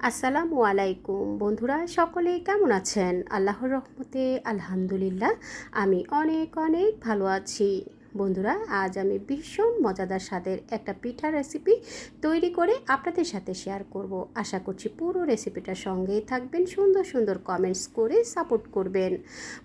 আসসালামু আলাইকুম। বন্ধুরা সকলে কেমন আছেন? আল্লাহর রহমতে আলহামদুলিল্লাহ আমি অনেক অনেক ভালো আছি। বন্ধুরা, আজ আমি ভীষণ মজাদার স্বাদের একটা পিঠা রেসিপি তৈরি করে আপনাদের সাথে শেয়ার করব। আশা করছি পুরো রেসিপিটার সঙ্গেই থাকবেন, সুন্দর সুন্দর কমেন্টস করে সাপোর্ট করবেন।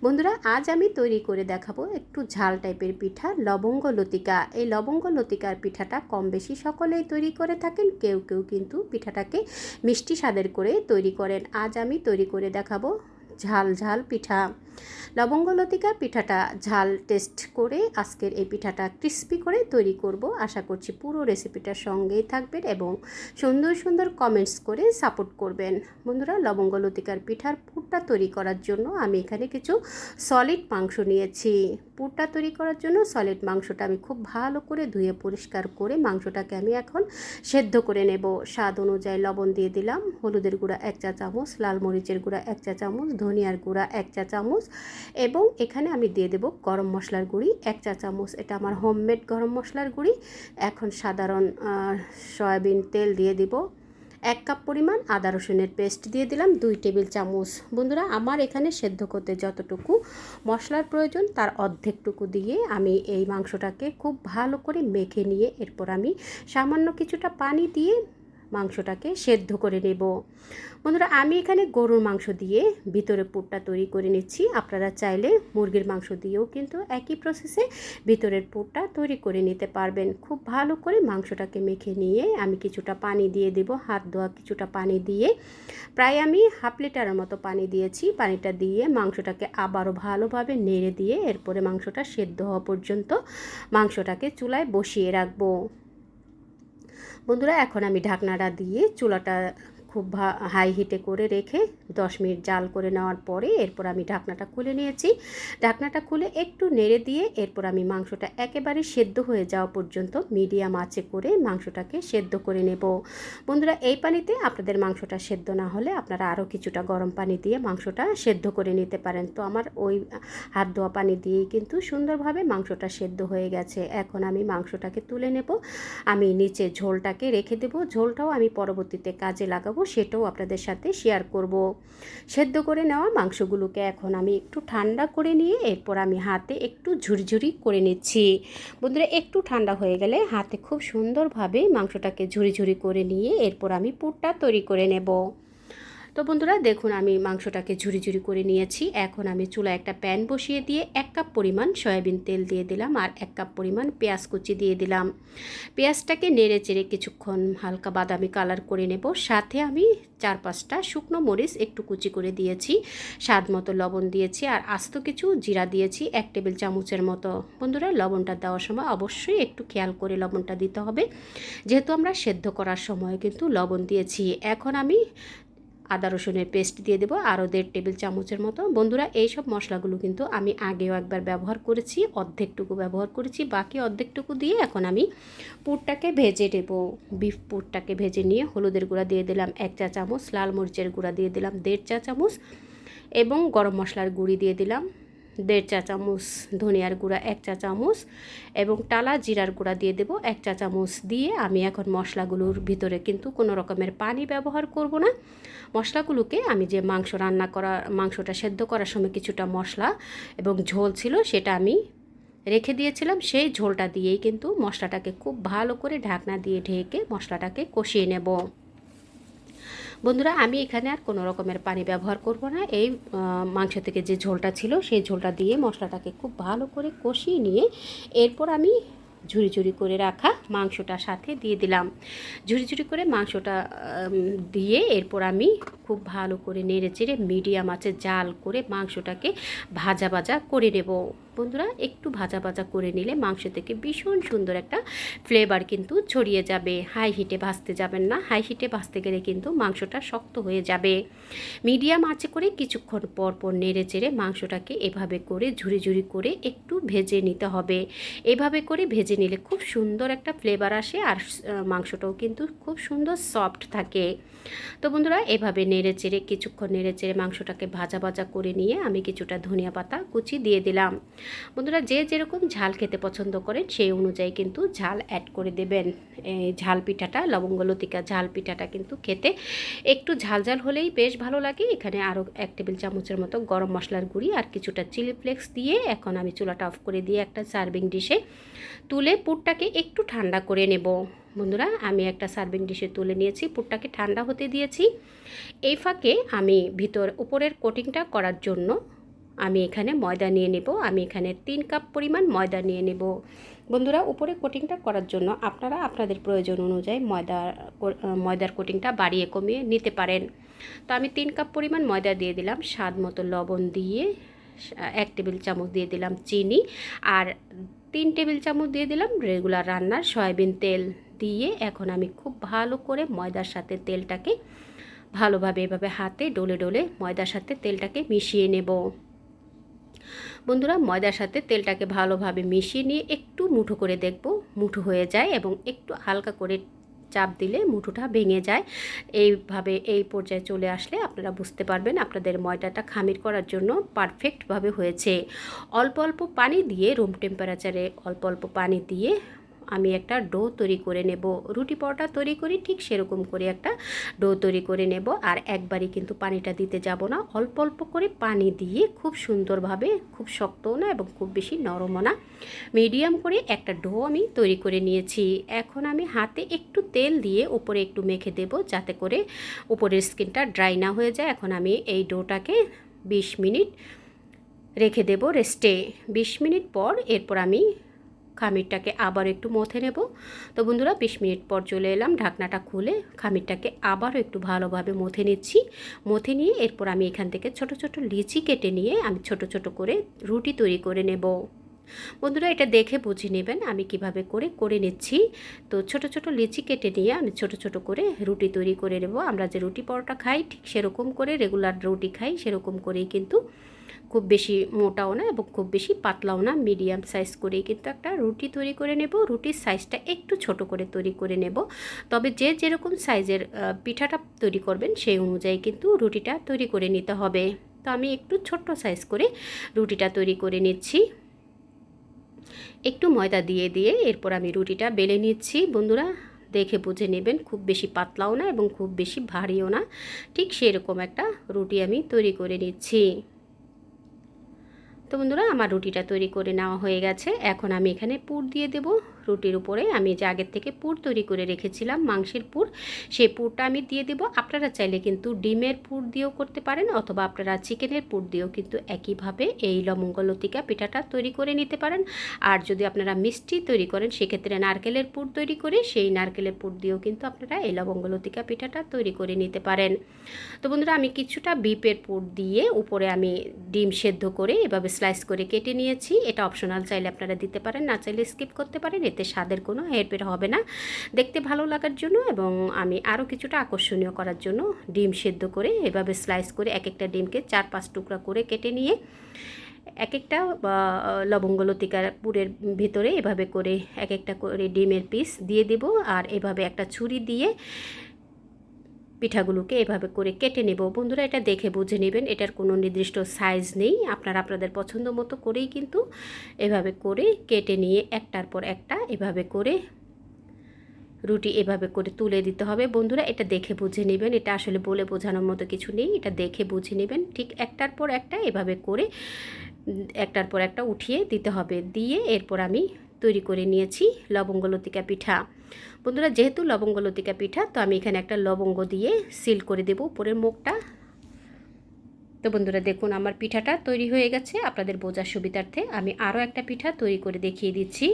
বন্ধুরা, আজ আমি তৈরি করে দেখাবো একটু ঝাল টাইপের পিঠা, লবঙ্গ লতিকা। এই লবঙ্গ লতিকার পিঠাটা কম বেশি সকলেই তৈরি করে থাকেন, কেউ কেউ কিন্তু পিঠাটাকে মিষ্টি স্বাদের করে তৈরি করেন। আজ আমি তৈরি করে দেখাবো ঝাল ঝাল পিঠা। লবঙ্গ, লতিকা, পিঠাটা ঝাল টেস্ট করে আজকের এই পিঠাটা ক্রিস্পি করে তৈরি করব। আশা করছি পুরো রেসিপিটার সঙ্গেই থাকবেন এবং সুন্দর সুন্দর কমেন্টস করে সাপোর্ট করবেন। বন্ধুরা লবঙ্গলতিকার পিঠার পুরটা তৈরি করার জন্য আমি এখানে কিছু সলিড মাংস নিয়েছি। পুরটা তৈরি করার জন্য সলিড মাংসটা আমি খুব ভালো করে ধুয়ে পরিষ্কার করে মাংসটাকে আমি এখন সেদ্ধ করে নেব। স্বাদ অনুযায়ী লবণ দিয়ে দিলাম, হলুদের গুঁড়া এক চা চামচ, লাল মরিচের গুঁড়া এক চা চামচ, ধনিয়ার গুঁড়া এক চা চামচ এবং এখানে আমি দিয়ে দেব গরম মশলার গুঁড়ি এক চা চামচ। এটা আমার হোমমেড গরম মশলার গুঁড়ি। এখন সাধারণ সয়াবিন তেল দিয়ে দিব। এক কাপ পরিমাণ আদা রসুনের পেস্ট দিয়ে দিলাম দুই টেবিল চামচ। বন্ধুরা, আমার এখানে সেদ্ধ করতে যতটুকু মশলার প্রয়োজন, তার অর্ধেকটুকু দিয়ে আমি এই মাংসটাকে খুব ভালো করে মেখে নিয়ে এরপর আমি সামান্য কিছুটা পানি দিয়ে মাংসটাকে সেদ্ধ করে নেব। বন্ধুরা, আমি এখানে গরুর মাংস দিয়ে ভিতরে পুরটা তৈরি করে নিচ্ছি। আপনারা চাইলে মুরগির মাংস দিয়েও কিন্তু একই প্রসেসে ভিতরের পুরটা তৈরি করে নিতে পারবেন। খুব ভালো করে মাংসটাকে মেখে নিয়ে আমি কিছুটা পানি দিয়ে দেব, হাত ধোয়া কিছুটা পানি দিয়ে। প্রায় আমি হাফ লিটারের মতো পানি দিয়েছি। পানিটা দিয়ে মাংসটাকে আবারও ভালোভাবে নেড়ে দিয়ে এরপরে মাংসটা সেদ্ধ হওয়া পর্যন্ত মাংসটাকে চুলায় বসিয়ে রাখব। বন্ধুরা এখন আমি ঢাকনাটা দিয়ে চুলাটা খুব হাই হিটে করে রেখে দশ মিনিট জাল করে নেওয়ার পরে এরপর আমি ঢাকনাটা খুলে নিয়েছি। ঢাকনাটা খুলে একটু নেড়ে দিয়ে এরপর আমি মাংসটা একেবারে সেদ্ধ হয়ে যাওয়া পর্যন্ত মিডিয়াম আঁচে করে মাংসটাকে সেদ্ধ করে নেব। বন্ধুরা, এই পানিতে আপনাদের মাংসটা সেদ্ধ না হলে আপনারা আরও কিছুটা গরম পানি দিয়ে মাংসটা সেদ্ধ করে নিতে পারেন। তো আমার ওই হাত ধোয়া পানি দিয়েই কিন্তু সুন্দরভাবে মাংসটা সেদ্ধ হয়ে গেছে। এখন আমি মাংসটাকে তুলে নেব। আমি নিচে ঝোলটাকে রেখে দেব। ঝোলটাও আমি পরবর্তীতে কাজে লাগাবো। সেটাও আপনাদের সাথে শেয়ার করব। সেদ্ধ করে নেওয়া মাংসগুলোকে এখন আমি একটু ঠান্ডা করে নিয়ে এরপর আমি হাতে একটু ঝুরঝুরি করে নিচ্ছি। বন্ধুরা, একটু ঠান্ডা হয়ে গেলে হাতে খুব সুন্দরভাবে মাংসটাকে ঝুরি করে নিয়ে এরপর আমি পুরটা তৈরি করে নেব। তো বন্ধুরা, দেখুন আমি মাংসটাকে ঝুরি ঝুরি করে নিয়েছি। এখন আমি চুলা একটা প্যান বসিয়ে দিয়ে এক কাপ পরিমাণ সয়াবিন তেল দিয়ে দিলাম আর এক কাপ পরিমাণ পেঁয়াজ কুচি দিয়ে দিলাম। পেঁয়াজটাকে নেড়ে চেড়ে কিছুক্ষণ হালকা বাদামি কালার করে নেব। সাথে আমি চার পাঁচটা শুকনো মরিচ একটু কুচি করে দিয়েছি। স্বাদ মতো লবণ দিয়েছি আর আস্ত কিছু জিরা দিয়েছি এক টেবিল চামচের মতো। বন্ধুরা, লবণটা দেওয়ার সময় অবশ্যই একটু খেয়াল করে লবণটা দিতে হবে। যেহেতু আমরা সেদ্ধ করার সময় কিন্তু লবণ দিয়েছি। এখন আমি আদা রসুনের পেস্ট দিয়ে দেবো আরও দেড় টেবিল চামচের মতো। বন্ধুরা এই সব মশলাগুলো কিন্তু আমি আগেও একবার ব্যবহার করেছি, অর্ধেকটুকু ব্যবহার করেছি, বাকি অর্ধেকটুকু দিয়ে এখন আমি পুরটাকে ভেজে দেবো বিফ পুরটাকে ভেজে নিয়ে হলুদের গুঁড়া দিয়ে দিলাম এক চা চামচ, লাল মরিচের গুঁড়া দিয়ে দিলাম দেড় চা চামচ এবং গরম মশলার গুঁড়ি দিয়ে দিলাম। দেড় চা চামচ ধনিয়ার গুঁড়া, এক চা চামচ এবং টালা জিরার গুঁড়া দিয়ে দেব। এক চা চামচ দিয়ে আমি এখন মশলাগুলোর ভিতরে কিন্তু কোনো রকমের পানি ব্যবহার করব না। মশলাগুলোকে আমি যে মাংস রান্না করা, মাংসটা সেদ্ধ করার সময় কিছুটা মশলা এবং ঝোল ছিল সেটা আমি রেখে দিয়েছিলাম। সেই ঝোলটা দিয়েই কিন্তু মশলাটাকে খুব ভালো করে ঢাকনা দিয়ে ঢেকে মশলাটাকে কষিয়ে নেব। বন্ধুরা, আমি এখানে আর কোনো রকমের পানি ব্যবহার করব না। এই মাংস থেকে যে ঝোলটা ছিল, সেই ঝোলটা দিয়ে মশলাটাকে খুব ভালো করে কষিয়ে নিয়ে এরপর আমি ঝুরি ঝুরি করে রাখা মাংসটা সাথে দিয়ে দিলাম। ঝুরি ঝুরি করে মাংসটা দিয়ে এরপর আমি খুব ভালো করে নেড়ে চেড়ে মিডিয়াম আছে জাল করে মাংসটাকে ভাজা ভাজা করে নেব। বন্ধুরা, একটু ভাজা ভাজা করে নিলে মাংস থেকে ভীষণ সুন্দর একটা ফ্লেভার কিন্তু ছড়িয়ে যাবে। হাই হিটে ভাজতে যাবেন না। হাই হিটে ভাজতে গেলে কিন্তু মাংসটা শক্ত হয়ে যাবে। মিডিয়াম আঁচে করে কিছুক্ষণ পর পর নেড়ে চেড়ে মাংসটাকে এভাবে করে ঝুরি ঝুরি করে একটু ভেজে নিতে হবে। এভাবে করে ভেজে নিলে খুব সুন্দর একটা ফ্লেভার আসে আর মাংসটাও কিন্তু খুব সুন্দর সফট থাকে। তো বন্ধুরা, এভাবে নেড়ে চেড়ে কিছুক্ষণ নেড়ে চেড়ে মাংসটাকে ভাজা ভাজা করে নিয়ে আমি কিছুটা ধনিয়া পাতা কুচি দিয়ে দিলাম। বন্ধুরা যে যেরকম ঝাল খেতে পছন্দ করেন, সেই অনুযায়ী কিন্তু ঝাল অ্যাড করে দেবেন। ঝাল পিঠাটা, লবঙ্গ, লতিকা ঝাল পিঠাটা কিন্তু খেতে একটু ঝাল ঝাল হলেই বেশ ভালো লাগে। এখানে আরও এক টেবিল চামচের মতো গরম মশলার গুঁড়ি আর কিছুটা চিলি ফ্লেক্স দিয়ে এখন আমি চুলাটা অফ করে দিয়ে একটা সার্ভিং ডিশে তুলে পুরটাকে একটু ঠান্ডা করে নেব। বন্ধুরা, আমি একটা সার্ভিং ডিশে তুলে নিয়েছি, পুরটাকে ঠান্ডা হতে দিয়েছি। এই ফাঁকে আমি ভিতর, উপরের কোটিংটা করার জন্য আমি এখানে ময়দা নিয়ে নেব। আমি এখানে তিন কাপ পরিমাণ ময়দা নিয়ে নেব। বন্ধুরা, উপরে কোটিংটা করার জন্য আপনারা আপনাদের প্রয়োজন অনুযায়ী ময়দা ময়দার কোটিংটা বাড়িয়ে কমিয়ে নিতে পারেন। তো আমি তিন কাপ পরিমাণ ময়দা দিয়ে দিলাম, স্বাদ মতো লবণ দিয়ে এক টেবিল চামচ দিয়ে দিলাম চিনি আর তিন টেবিল চামচ দিয়ে দিলাম রেগুলার রান্নার সয়াবিন তেল দিয়ে এখন আমি খুব ভালো করে ময়দার সাথে তেলটাকে ভালোভাবে এভাবে হাতে ডলে ডলে ময়দার সাথে তেলটাকে মিশিয়ে নেব। বন্ধুরা, ময়দার সাথে তেলটাকে ভালোভাবে মিশিয়ে নিয়ে একটু মুঠো করে দেখব। মুঠো হয়ে যায় এবং একটু হালকা করে চাপ দিলে মুঠোটা ভেঙে যায়। এইভাবে এই পর্যায়ে চলে আসলে আপনারা বুঝতে পারবেন আপনাদের ময়দাটা খামির করার জন্য পারফেক্টভাবে হয়েছে। অল্প অল্প পানি দিয়ে, রুম টেম্পারেচারে অল্প অল্প পানি দিয়ে আমি একটা ডো তৈরি করে নেব। রুটি পরোটা তৈরি করি, ঠিক সেরকম করে একটা ডো তৈরি করে নেব। আর একবারই কিন্তু পানিটা দিতে যাব না। অল্প অল্প করে পানি দিয়ে খুব সুন্দরভাবে, খুব শক্তও না এবং খুব বেশি নরমও না, মিডিয়াম করে একটা ডো আমি তৈরি করে নিয়েছি। এখন আমি হাতে একটু তেল দিয়ে উপরে একটু মেখে দেব যাতে করে উপরের স্কিনটা ড্রাই না হয়ে যায়। এখন আমি এই ডোটাকে বিশ মিনিট রেখে দেব রেস্টে। বিশ মিনিট পর এরপর আমি খামিরটাকে আবার একটু মথে নেব। তো বন্ধুরা, বিশ মিনিট পর চলে এলাম, ঢাকনাটা খুলে খামিরটাকে আবারও একটু ভালোভাবে মথে নিচ্ছি। মথে নিয়ে এরপর আমি এখান থেকে ছোট ছোট লিচি কেটে নিয়ে আমি ছোট ছোট করে রুটি তৈরি করে নেব। বন্ধুরা এটা দেখে বুঝে নেবেন আমি কীভাবে করে করে নিচ্ছি। তো ছোট ছোট লিচি কেটে নিয়ে আমি ছোট ছোট করে রুটি তৈরি করে নেব। আমরা যে রুটি পরোটা খাই ঠিক সেরকম করে রেগুলার রুটি খাই, সেরকম করেই কিন্তু খুব বেশি মোটাও না এবং খুব বেশি পাতলাও না মিডিয়াম সাইজ করেই কিন্তু একটা রুটি তৈরি করে নেব। রুটির সাইজটা একটু ছোট করে তৈরি করে নেব। তবে যে যেরকম সাইজের পিঠাটা তৈরি করবেন সেই অনুযায়ী কিন্তু রুটিটা তৈরি করে নিতে হবে। তো আমি একটু ছোট্ট সাইজ করে রুটিটা তৈরি করে নিচ্ছি। একটু ময়দা দিয়ে দিয়ে এরপর আমি রুটিটা বেলে নিচ্ছি। বন্ধুরা, দেখে বুঝে নেবেন, খুব বেশি পাতলাও না এবং খুব বেশি ভারীও না। ঠিক সেরকম একটা রুটি আমি তৈরি করে নিচ্ছি। তো বন্ধুরা, আমার রুটিটা তৈরি করে নেওয়া হয়ে গেছে। এখন আমি এখানে পুর দিয়ে দেব। রুটির উপরে আমি যে আগের থেকে পুর তৈরি করে রেখেছিলাম, মাংসের পুর, সেই পুরটা আমি দিয়ে দেব। আপনারা চাইলে কিন্তু ডিমের পুর দিয়েও করতে পারেন অথবা আপনারা চিকেনের পুর দিয়েও কিন্তু একইভাবে এই লবঙ্গলতিকা পিঠাটা তৈরি করে নিতে পারেন। আর যদি আপনারা মিষ্টি তৈরি করেন, সেক্ষেত্রে নারকেলের পুর তৈরি করে সেই নারকেলের পুর দিয়েও কিন্তু আপনারা এই লবঙ্গলতিকা পিঠাটা তৈরি করে নিতে পারেন। তো বন্ধুরা, আমি কিছুটা বিপের পুর দিয়ে উপরে আমি ডিম সেদ্ধ করে এভাবে স্লাইস করে কেটে নিয়েছি। এটা অপশনাল, চাইলে আপনারা দিতে পারেন, না চাইলে স্কিপ করতে পারেন। এতে স্বাদের কোনো হেরফের হবে না। দেখতে ভালো লাগার জন্য এবং আমি আরও কিছুটা আকর্ষণীয় করার জন্য ডিম সেদ্ধ করে এভাবে স্লাইস করে এক একটা ডিমকে চার পাঁচ টুকরা করে কেটে নিয়ে এক একটা লবঙ্গ লতিকার পুরের ভিতরে এভাবে করে এক একটা করে ডিমের পিস দিয়ে দেব। আর এভাবে একটা ছুরি দিয়ে পিঠাগুলোকে এভাবে করে কেটে নেব। বন্ধুরা, এটা দেখে বুঝে নেবেন, এটার কোনো নির্দিষ্ট সাইজ নেই। আপনারা আপনাদের পছন্দ মতো করেই কিন্তু এভাবে করে কেটে নিয়ে একটার পর একটা এভাবে করে রুটি এভাবে করে তুলে দিতে হবে। বন্ধুরা, এটা দেখে বুঝে নেবেন, এটা আসলে বলে বোঝানোর মতো কিছু নেই, এটা দেখে বুঝে নেবেন। ঠিক একটার পর একটা এভাবে করে একটার পর একটা উঠিয়ে দিতে হবে। দিয়ে এরপর আমি তৈরি করে নিয়েছি লবঙ্গ লতিকা পিঠা। বন্ধুরা, যেহেতু লবঙ্গ লতিকা পিঠা, তো আমি এখানে একটা লবঙ্গ দিয়ে সিল করে দেব উপরের মুখটা। তো বন্ধুরা, দেখুন, আমার পিঠাটা তৈরি হয়ে গেছে। আপনাদের বোঝার সুবিধার্থে আমি আরও একটা পিঠা তৈরি করে দেখিয়ে দিচ্ছি।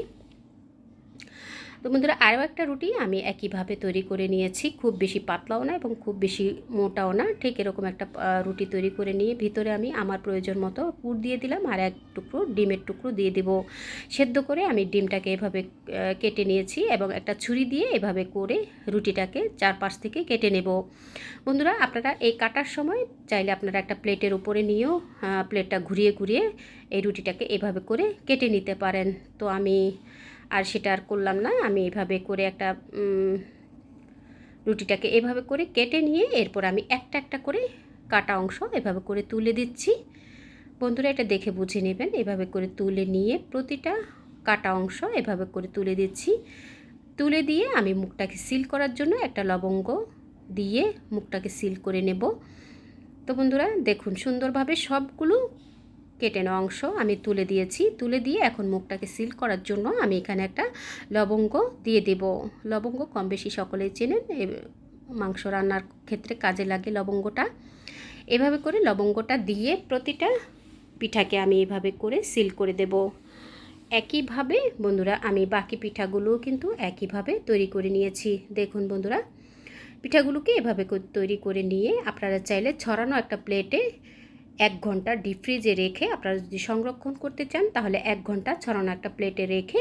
তো বন্ধুরা, আরও একটা রুটি আমি একইভাবে তৈরি করে নিয়েছি। খুব বেশি পাতলাও না এবং খুব বেশি মোটাও না। ঠিক এরকম একটা রুটি তৈরি করে নিয়ে ভিতরে আমি আমার প্রয়োজন মতো পুর দিয়ে দিলাম আর এক টুকরো, ডিমের টুকরো দিয়ে দেব। সেদ্ধ করে আমি ডিমটাকে এভাবে কেটে নিয়েছি এবং একটা ছুরি দিয়ে এভাবে করে রুটিটাকে চারপাশ থেকে কেটে নেব। বন্ধুরা, আপনারা এই কাটার সময় চাইলে আপনারা একটা প্লেটের উপরে নিয়েও প্লেটটা ঘুরিয়ে ঘুরিয়ে এই রুটিটাকে এভাবে করে কেটে নিতে পারেন। তো আমি আর সেটা আর করলাম না। আমি এভাবে করে একটা রুটিটাকে এভাবে করে কেটে নিয়ে এরপর আমি একটা একটা করে কাটা অংশ এভাবে করে তুলে দিচ্ছি। বন্ধুরা এটা দেখে বুঝে নেবেন। এভাবে করে তুলে নিয়ে প্রতিটা কাটা অংশ এভাবে করে তুলে দিচ্ছি। তুলে দিয়ে আমি মুখটাকে সিল করার জন্য একটা লবঙ্গ দিয়ে মুখটাকে সিল করে নেব। তো বন্ধুরা দেখুন সুন্দরভাবে সবগুলো কেটে নেওয়া অংশ আমি তুলে দিয়েছি। তুলে দিয়ে এখন মুখটাকে সিল করার জন্য আমি এখানে একটা লবঙ্গ দিয়ে দেব। লবঙ্গ কম বেশি সকলেই চেনেন মাংস রান্নার ক্ষেত্রে কাজে লাগে লবঙ্গটা। এভাবে করে লবঙ্গটা দিয়ে প্রতিটা পিঠাকে আমি এভাবে করে সিল করে দেব। একইভাবে বন্ধুরা, আমি বাকি পিঠাগুলোও কিন্তু একইভাবে তৈরি করে নিয়েছি। দেখুন বন্ধুরা, পিঠাগুলোকে এভাবে তৈরি করে নিয়ে আপনারা চাইলে ছড়ানো একটা প্লেটে এক ঘণ্টা ডিপ ফ্রিজে রেখে আপনারা যদি সংরক্ষণ করতে চান, তাহলে এক ঘণ্টা ছড়ানো একটা প্লেটে রেখে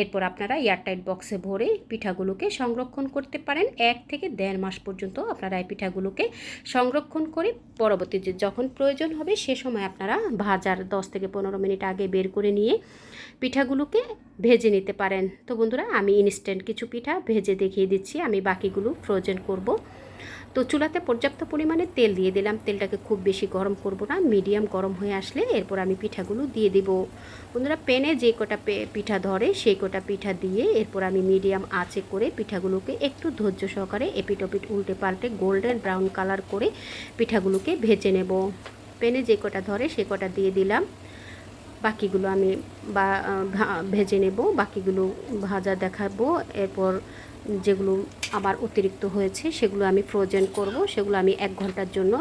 এরপর আপনারা এয়ারটাইট বক্সে ভরে পিঠাগুলোকে সংরক্ষণ করতে পারেন। এক থেকে দেড় মাস পর্যন্ত আপনারা এই পিঠাগুলোকে সংরক্ষণ করে পরবর্তীতে যখন প্রয়োজন হবে, সে সময় আপনারা ভাজার দশ থেকে পনেরো মিনিট আগে বের করে নিয়ে পিঠাগুলোকে ভেজে নিতে পারেন। তো বন্ধুরা, আমি ইনস্ট্যান্ট কিছু পিঠা ভেজে দেখিয়ে দিচ্ছি। আমি বাকিগুলো ফ্রোজেন করব। তো চুলাতে পর্যাপ্ত পরিমাণে তেল দিয়ে দিলাম। তেলটাকে খুব বেশি গরম করব না, মিডিয়াম গরম হয়ে আসলে এরপর আমি পিঠাগুলো দিয়ে দেব। বন্ধুরা, প্যানে যে কটা পিঠা ধরে সেই কটা পিঠা দিয়ে এরপর আমি মিডিয়াম আঁচে করে পিঠাগুলোকে একটু ধৈর্য সহকারে এপিট ওপিট উল্টে পাল্টে গোল্ডেন ব্রাউন কালার করে পিঠাগুলোকে ভেজে নেব। প্যানে যে কটা ধরে সে কটা দিয়ে দিলাম। বাকিগুলো আমি বা ভেজে নেব। বাকিগুলো ভাজা দেখাবো। এরপর যেগুলো আমার অতিরিক্ত হয়েছে, সেগুলো আমি ফ্রোজেন করব। সেগুলো আমি এক ঘণ্টার জন্য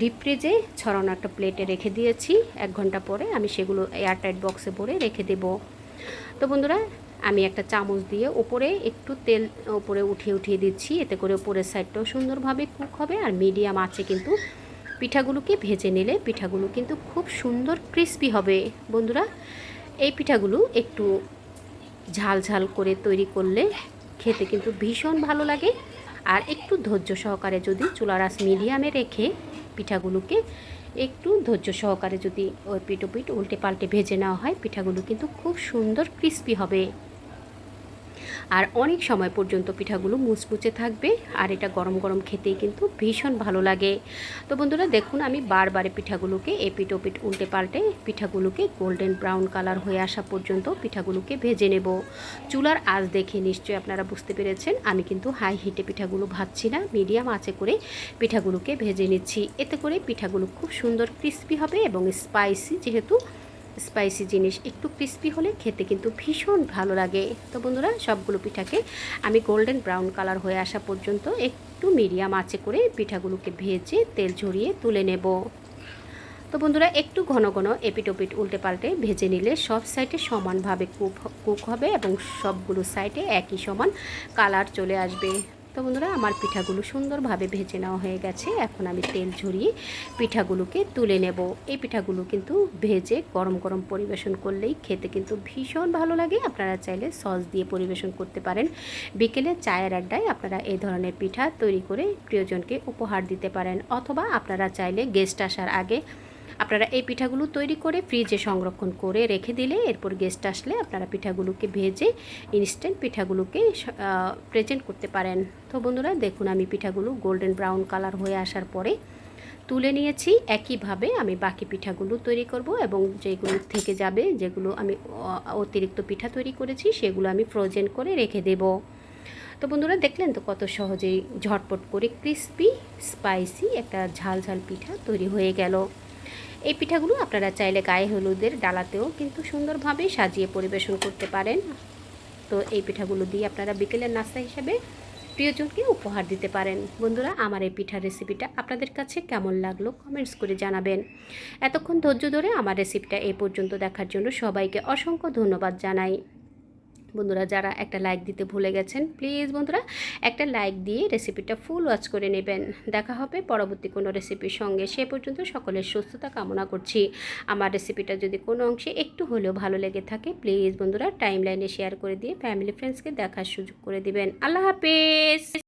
ডিপ ফ্রিজে ছড়ানো একটা প্লেটে রেখে দিয়েছি। এক ঘণ্টা পরে আমি সেগুলো এয়ারটাইট বক্সে ভরে রেখে দেব। তো বন্ধুরা, আমি একটা চামচ দিয়ে ওপরে একটু তেল ওপরে উঠিয়ে উঠিয়ে দিচ্ছি। এতে করে ওপরের সাইডটাও সুন্দরভাবে কুক হবে আর মিডিয়াম আছে কিন্তু পিঠাগুলোকে ভেজে নিলে পিঠাগুলো কিন্তু খুব সুন্দর ক্রিস্পি হবে। বন্ধুরা, এই পিঠাগুলো একটু ঝাল ঝাল করে তৈরি করলে খেতে কিন্তু ভীষণ ভালো লাগে। আর একটু ধৈর্য সহকারে যদি চুলারাস মিডিয়ামে রেখে পিঠাগুলোকে একটু ধৈর্য সহকারে যদি ওই পিঠো পিঠ উল্টে পাল্টে ভেজে নেওয়া হয়, পিঠাগুলো কিন্তু খুব সুন্দর ক্রিস্পি হবে। আর অনেক সময় পর্যন্ত পিঠাগুলো মুচমুচে থাকবে আর এটা গরম গরম খেতেই কিন্তু ভীষণ ভালো লাগে। তো বন্ধুরা, দেখুন আমি বারবারে পিঠাগুলোকে এপিট ওপিট উল্টে পাল্টে পিঠাগুলোকে গোল্ডেন ব্রাউন কালার হয়ে আসা পর্যন্ত পিঠাগুলোকে ভেজে নেব। চুলার আজ দেখে নিশ্চয়ই আপনারা বুঝতে পেরেছেন, আমি কিন্তু হাই হিটে পিঠাগুলো ভাজছি না মিডিয়াম আঁচে করে পিঠাগুলোকে ভেজে নিচ্ছি। এতে করে পিঠাগুলো খুব সুন্দর ক্রিস্পি হবে এবং স্পাইসি যেহেতু স্পাইসি জিনিস একটু ক্রিস্পি হলে খেতে কিন্তু ভীষণ ভালো লাগে। তো বন্ধুরা, সবগুলো পিঠাকে আমি গোল্ডেন ব্রাউন কালার হয়ে আসা পর্যন্ত একটু মিডিয়াম আঁচে করে পিঠাগুলোকে ভেজে তেল ঝরিয়ে তুলে নেব। তো বন্ধুরা, একটু ঘন ঘন এপিটোপিট উল্টে পাল্টে ভেজে নিলে সব সাইডে সমানভাবে কুক কুক হবে এবং সবগুলো সাইডে একই সমান কালার চলে আসবে। তো বন্ধুরা, আমার পিঠাগুলো সুন্দরভাবে ভেজে নেওয়া হয়ে গেছে। এখন আমি তেল ঝরিয়ে পিঠাগুলোকে তুলে নেব। এই পিঠাগুলো কিন্তু ভেজে গরম গরম পরিবেশন করলেই খেতে কিন্তু ভীষণ ভালো লাগে। আপনারা চাইলে সস দিয়ে পরিবেশন করতে পারেন। বিকেলে চায়ের আড্ডায় আপনারা এই ধরনের পিঠা তৈরি করে প্রিয়জনকে উপহার দিতে পারেন। অথবা আপনারা চাইলে গেস্ট আসার আগে আপনারা এই পিঠাগুলো তৈরি করে ফ্রিজে সংরক্ষণ করে রেখে দিলে এরপর গেস্ট আসলে আপনারা পিঠাগুলোকে ভেজে ইনস্ট্যান্ট পিঠাগুলোকে প্রেজেন্ট করতে পারেন। তো বন্ধুরা, দেখুন আমি পিঠাগুলো গোল্ডেন ব্রাউন কালার হয়ে আসার পরে তুলে নিয়েছি। একইভাবে আমি বাকি পিঠাগুলো তৈরি করব এবং যেগুলো থেকে যাবে, যেগুলো আমি অতিরিক্ত পিঠা তৈরি করেছি, সেগুলো আমি ফ্রোজেন করে রেখে দেব। তো বন্ধুরা, দেখলেন তো কত সহজেই ঝটপট করে ক্রিস্পি স্পাইসি একটা ঝাল ঝাল পিঠা তৈরি হয়ে গেল। এই পিঠাগুলো আপনারা চাইলে গায়ে হলুদের ডালাতেও কিন্তু সুন্দরভাবে সাজিয়ে পরিবেশন করতে পারেন। তো এই পিঠাগুলো দিয়ে আপনারা বিকেলের নাস্তা হিসেবে প্রিয়জনকে উপহার দিতে পারেন। বন্ধুরা, আমার এই পিঠার রেসিপিটা আপনাদের কাছে কেমন লাগল কমেন্টস করে জানাবেন। এতক্ষণ ধৈর্য ধরে আমার রেসিপিটা এই পর্যন্ত দেখার জন্য সবাইকে অসংখ্য ধন্যবাদ জানাই। বন্ধুরা, যারা একটা লাইক দিতে ভুলে গেছেন প্লিজ বন্ধুরা, একটা লাইক দিয়ে রেসিপিটা ফুল ওয়াচ করে নেবেন। দেখা হবে পরবর্তী কোনো রেসিপির সঙ্গে। সে পর্যন্ত সকলের সুস্থতা কামনা করছি। আমার রেসিপিটা যদি কোনো অংশে একটু হলেও ভালো লেগে থাকে প্লিজ বন্ধুরা টাইম লাইনে শেয়ার করে দিয়ে ফ্যামিলি ফ্রেন্ডসকে দেখার সুযোগ করে দিবেন। আল্লাহ হাফেজ!